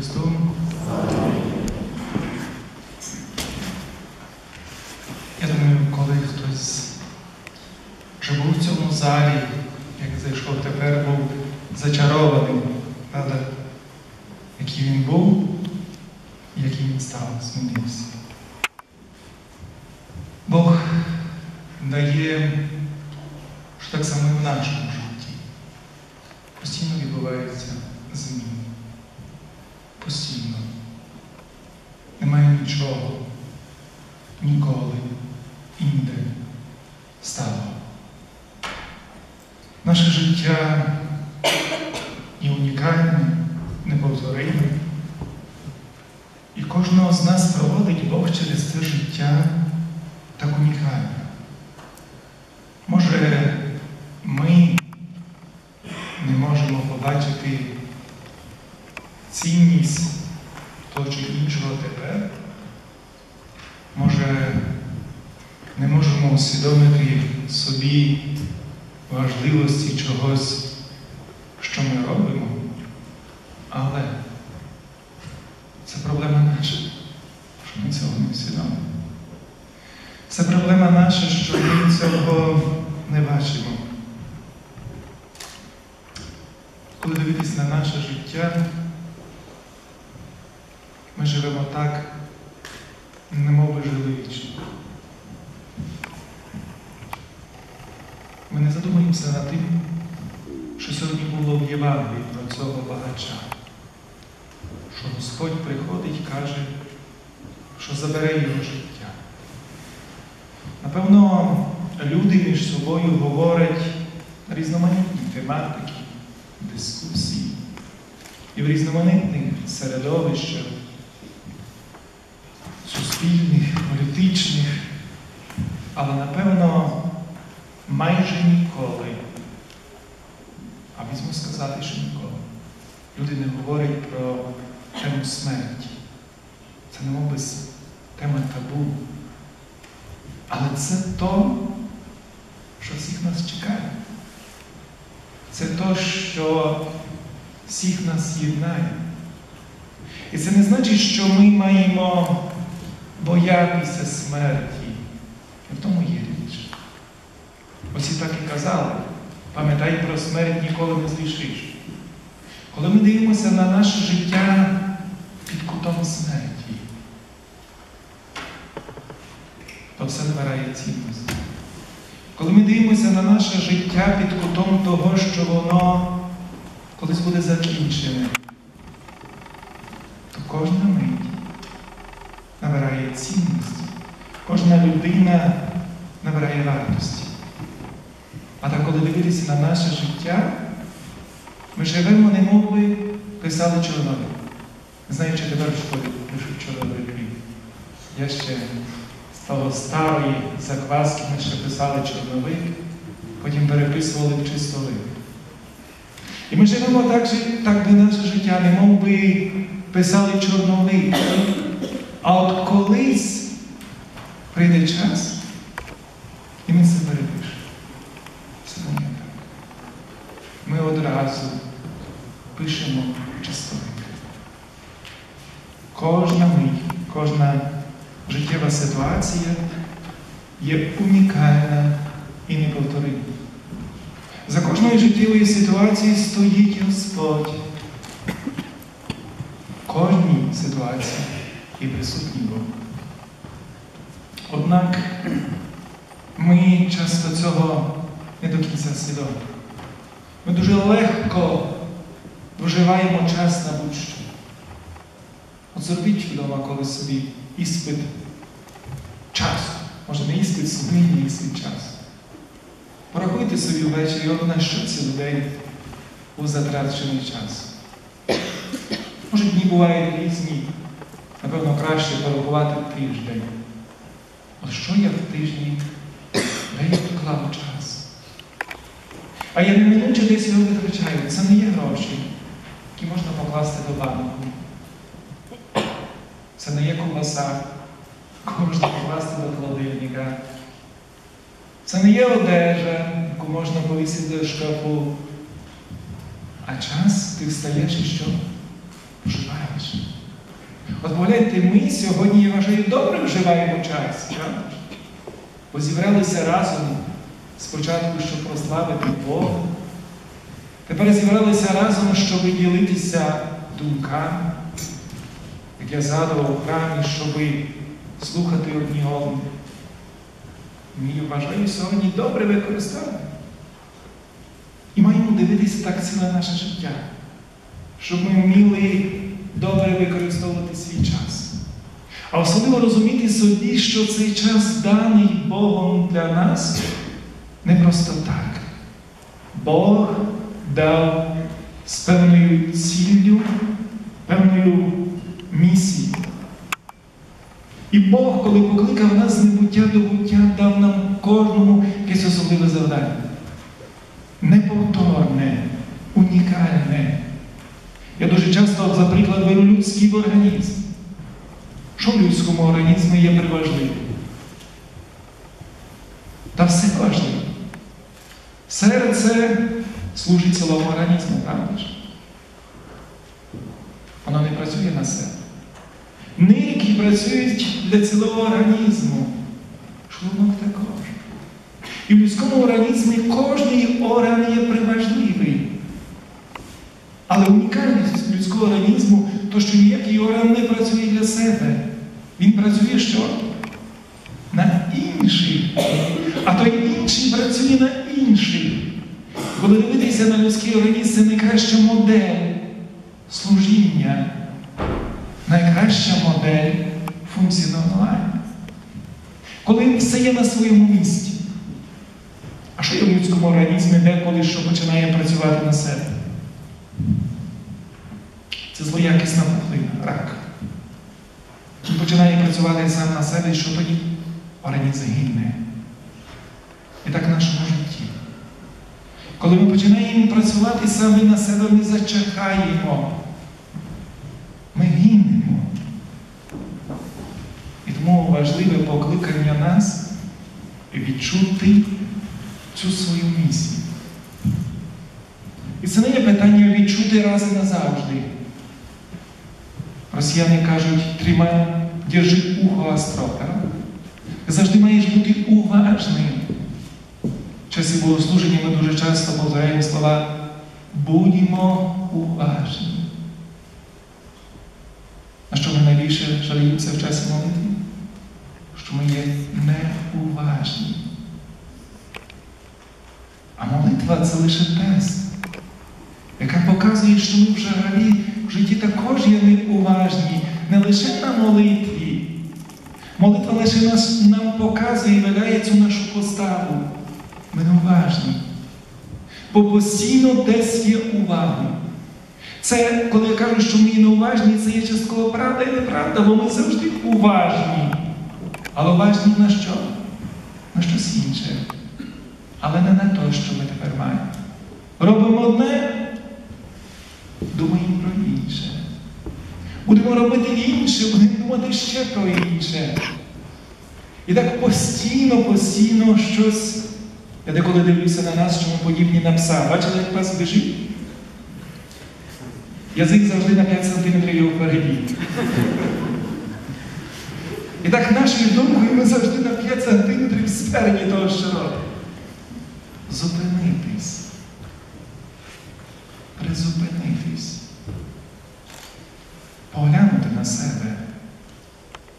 Христу. Я думаю, коли хтось вже був в цьому залі, як зайшов тепер, був зачарований, правда, який він був, який він став, змінився. Бог дає, що так само і в нашому житті. Постійно відбуваються зміни. Постійно. Немає нічого, ніколи, інде стало. Наше життя є унікальне, неповториме. І кожного з нас проводить Бог через це життя так унікально. Може, ми не можемо побачити цінність того чи іншого тепер. Може, не можемо усвідомити собі важливості чогось, що ми робимо, але це проблема наша, що ми цього не усвідомимо. Це проблема наша, що ми цього не бачимо. Коли дивитися на наше життя, ми живемо так, немов би жили вічно. Ми не задумуємося над тим, що сьогодні було в Євангелії про цього багача, що Господь приходить і каже, що забере його життя. Напевно, люди між собою говорять різноманітні тематики, дискусії і в різноманітних середовищах, суспільних, політичних, але напевно майже ніколи, а візьму сказати, що ніколи, люди не говорять про тему смерті. Це не мов би тема табу. Але це то, що всіх нас чекає. Це то, що всіх нас єднає. І це не значить, що ми маємо боятися смерті. І в тому є річ. Ось і так і казали, пам'ятай про смерть ніколи не зрішиш. Коли ми дивимося на наше життя під кутом смерті, то все набирає цінності. Коли ми дивимося на наше життя під кутом того, що воно колись буде закінчене, то кожна мить набирає цінності, кожна людина набирає вартості. А так, коли дивитися на наше життя, ми живемо, немов би писали чорновик. Не знаю, чи тепер в школі пишуть чорновики. Я ще з того старої закваски ми ще писали чорновик, потім переписували в чистовик. І ми живемо так, так би наше життя, немов би писали чорновик. А от колись прийде час, і ми це перепишемо. Це не так. Ми одразу пишемо чистовик. Кожна мить, кожна життєва ситуація є унікальна і неповторима. За кожною життєвою ситуацією стоїть Господь. І Бог. Однак ми часто цього не до кінця свідомі. Ми дуже легко вживаємо час на будь-що. От зробіть вдома колись собі іспит часу. Може, не іспит сумління, іспит часу. Порахуйте собі ввечері, от на що цілий день був затрачений час. Може, дні бувають різні. Напевно, краще порахувати тиждень. От що я в тижні де я поклав час? А я неминуче десь його витрачаю. Це не є гроші, які можна покласти до банку. Це не є ковбаса, яку можна покласти до холодильника. Це не є одежа, яку можна повісити до шкафу. А час ти встаєш і що? Вживаєш. От погляньте, ми сьогодні, я вважаю, добре вживаємо час, правда? Бо зібралися разом спочатку, щоб прославити Бога. Тепер зібралися разом, щоб ділитися думками, як я згадував у храмі, щоб слухати одні одних. Ми вважаю сьогодні добре використовуємо. І маємо дивитися так ціле наше життя, щоб ми вміли добре використовувати свій час. А особливо розуміти собі, що цей час даний Богом для нас не просто так. Бог дав з певною ціллю, певною місією. І Бог, коли покликав нас з небуття до буття, дав нам кожному якесь особливе завдання. Неповторне, унікальне. Я дуже часто, за приклад, беру людський організм. Що в людському організмі є приважливим? Та все важливо. Серце служить цілому організму, правда ж? Воно не працює на себе. Нирки працюють для цілого організму. Шлунок також. І в людському організмі кожний орган є приважливий. Але унікальність людського організму, то що ніякий орган не працює для себе. Він працює що? На інший. А той інший працює на інший. Коли дивитися на людський організм, це найкраща модель служіння, найкраща модель функціонування. Коли все є на своєму місці. А що є в людському організмі деколи, що починає працювати на себе? Це злоякісна пухлина, рак. Він починає працювати сам на себе, що тоді організм гине. І так в нашому житті. Коли ми починаємо працювати самі на себе, ми зачахаємо. Ми гинемо. І тому важливе покликання нас відчути цю свою місію. І це не є питання відчути раз і назавжди. Росіяни кажуть, тримай, держи ухо остро. Завжди маєш бути уважним. В часі богослуження ми дуже часто повторяємо слова будьмо уважні. На що ми найбільше жаліємося в часі молитви? Що ми є неуважні. А молитва це лише тест, яка показує, що ми взагалі в житті також є неуважні, не лише на молитві. Молитва лише нас, нам показує і веде цю нашу поставу. Ми неуважні. Бо постійно десь є увага. Це, коли я кажу, що ми неуважні, це є частково правда і неправда, бо ми завжди уважні. Але уважні на що? На щось інше. Але не на те, що ми тепер маємо. Робимо одне, думаємо про інше. Будемо робити інше, будемо думати ще про інше. І так постійно, постійно щось. Я деколи дивлюся на нас, що ми подібні на пса. Бачили, як пес біжить? Язик завжди на 5 сантиметрів його впереді. І так нашою думкою ми завжди на 5 сантиметрів спереді того, що робимо. Зупинитись. Призупинитись. Поглянути на себе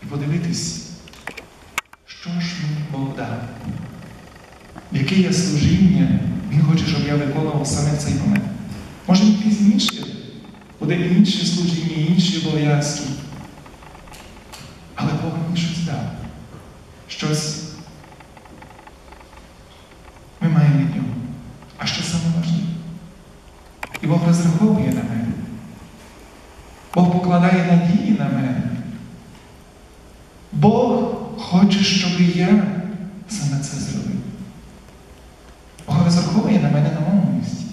і подивитись, що ж Бог дав. Яке є служіння, Він хоче, щоб я виконував саме в цей момент. Може, пізніше буде інше служіння, інші обов'язки. Але Бог мені щось дав. Щось ми маємо від нього. А що саме важливе? І Бог розраховує на мене. Бог покладає надії на мене. Бог хоче, щоб я саме це зробив. Бог розраховує на мене на моєму місці.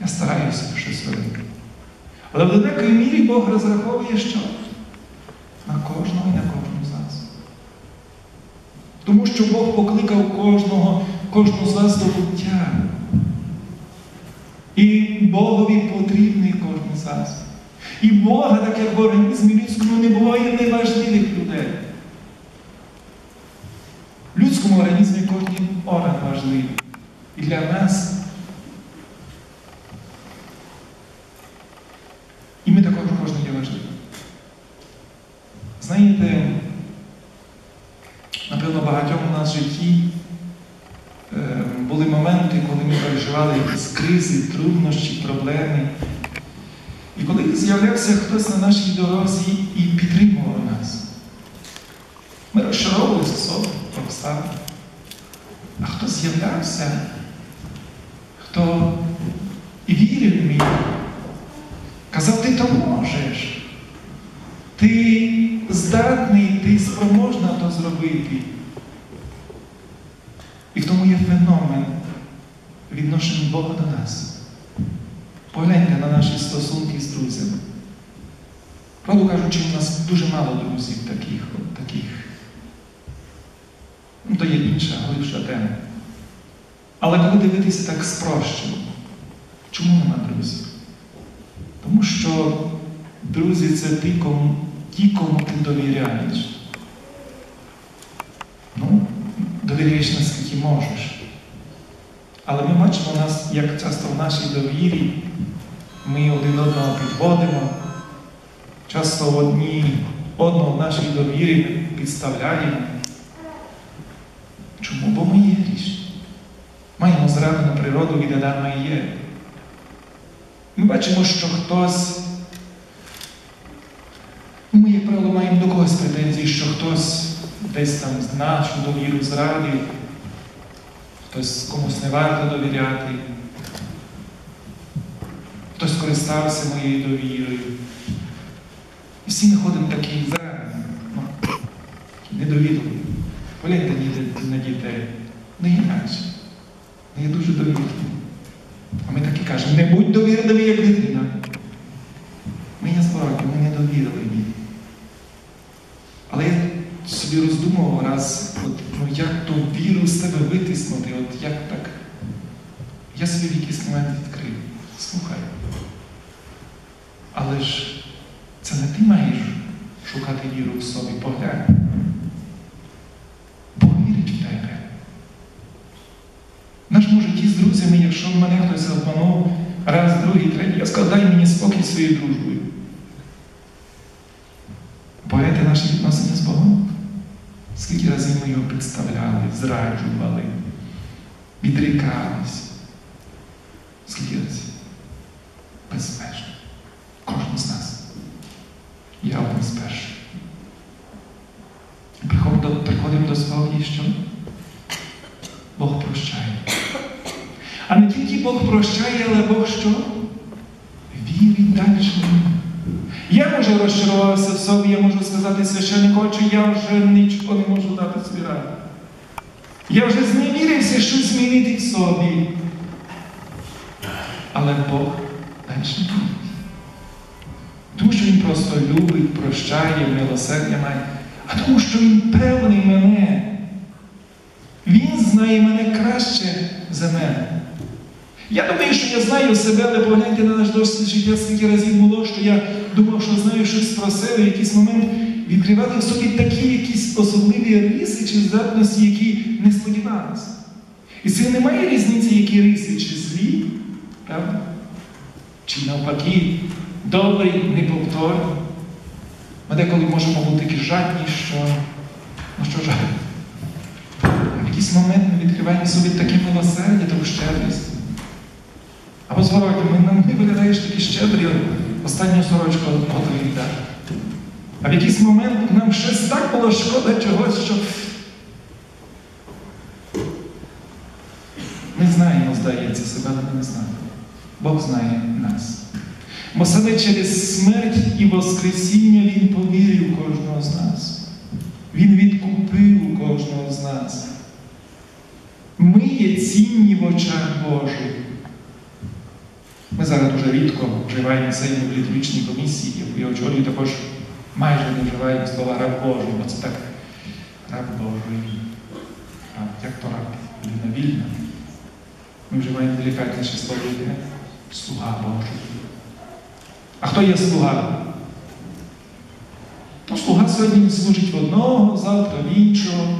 Я стараюся щось робити. Але в далекій мірі Бог розраховує що? На кожного і на кожну з нас. Тому що Бог покликав кожного, кожну з вас до буття. Богові потрібний кожен з. І Бога, так як в організмі людському, не буває неважливих людей. В людському організмі кожен орган важливий. І для нас. І ми також кожен є важливий. Знаєте, напевно, багатьом у нас в житті е, були моменти, коли ми переживали якісь кризи, труднощі, проблеми. І коли з'являвся хтось на нашій дорозі і підтримував нас, ми розчаровувалися собі, обставини. А хто з'являвся, хто і вірив мені, казав, ти то можеш, ти здатний, ти спроможна то зробити. І в тому є феномен відношення Бога до нас. Погляньте на наші стосунки з друзями. Правду кажучи, у нас дуже мало друзів таких. Таких. Ну, то є інша, глибша тема. Але коли дивитися так спрощено, чому нема друзів? Тому що друзі це ті, кому, ті, кому ти довіряєш. Ну, довіряєш наскільки можеш. Але ми бачимо нас, як часто в нашій довірі ми один одного підводимо, часто одні одного в нашій довірі підставляємо. Чому? Бо ми є грішні. Маємо зрадну природу від Адама і є. Ми бачимо, що хтось, ми, як правило, маємо до когось претензії, що хтось десь там з нашу довіру зрадив, хтось комусь не варто довіряти, хтось скористався моєю довірою. І всі ми ходимо такі зранені, ну, недовірливі. Погляньте на дітей. Не інакше. Не є дуже довірливі. А ми так і кажемо, не будь довірливі, як дитина. Ми є зворотні, ми не довірливі. Собі роздумував раз, от, ну як ту віру з тебе витиснути, от як так. Я собі в якийсь момент відкрив. Слухай. Але ж це не ти маєш шукати віру в собі, поглянь. Бог вірить в тебе. В нашому житті з друзями, якщо мене хтось обманув раз, другий, третій, я сказав, дай мені спокій своєю дружбою. Поети наші відносини з Богом. Скільки разів ми його підставляли, зраджували, відрікались. Скільки разів? Безмежно. Кожен з нас. Я один з перших. Приходимо до, приходимо до що Бог прощає. А не тільки Бог прощає, але Бог що? Вірить далі. Я може розчарувався в собі, я можу сказати священнику, чи я вже нічого не можу дати собі ради. Я вже зневірився щось змінити в собі. Але Бог далі. Тому що Він просто любить, прощає, милосердя має, а тому, що Він певний мене. Він знає мене краще за мене. Я думаю, що я знаю себе, але погляньте на наш досвід життя, скільки разів було, що я думав, що знаю щось про себе, якийсь момент відкривати в собі такі якісь особливі риси чи здатності, які не сподівалися. І це немає різниці, які риси, чи злі, правда? Чи навпаки, добрий, неповторний. Ми деколи можемо бути такі жадні, що ну що жаль. В якийсь момент ми відкриваємо собі таке милосердя, таку щедрість. Або зворотні, ми нам не виглядаєш такі щедрі, останню сорочку віддати. А в якийсь момент нам щось так було шкода чогось, що ми знаємо, здається, себе, але не знаємо. Бог знає нас. Бо саме через смерть і Воскресіння Він повірив кожного з нас. Він відкупив кожного з нас. Ми є цінні в очах Божих. Ми зараз дуже рідко вживаємо сьогодні в літургічній комісії, яку я очолюю, також майже не вживаємо слова раб Божий, бо це так раб Божий. Раб, як то раб? Людина вільна. Ми вживаємо делікатніше слово слуга Божий. А хто є слуга? Ну, слуга сьогодні служить в одного, завтра в іншого.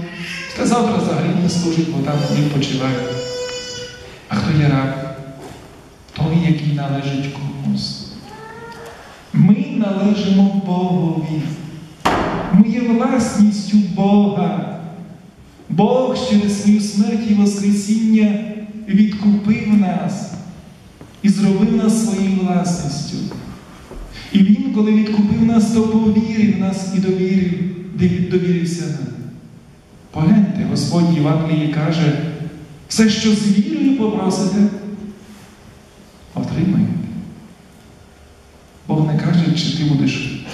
Та завтра взагалі не служить, бо там відпочиває. А хто є раб? Який належить комусь. Ми належимо Богові. Ми є власністю Бога. Бог через свою смерть і Воскресіння відкупив нас і зробив нас своєю власністю. І Він, коли відкупив нас, то повірив нас і довірив, довірився нам. Погляньте, Господь Євангелії каже, все, що з вірою попросите, отримаєте. Бог не каже, чи ти будеш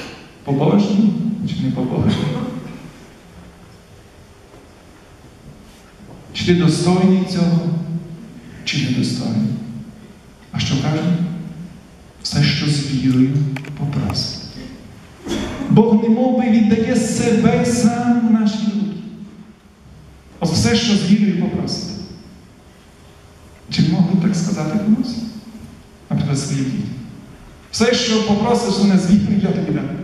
побожний, чи не побожний. Чи ти достойний цього, чи недостойний. А що каже? Все, що з вірою попросить. Бог немов би віддає себе сам в наші руки. От все, що з вірою попросить. Чи могли так сказати комусь? Наприклад, свої діти. Все, що попросиш мене з вірою, я тобі дам.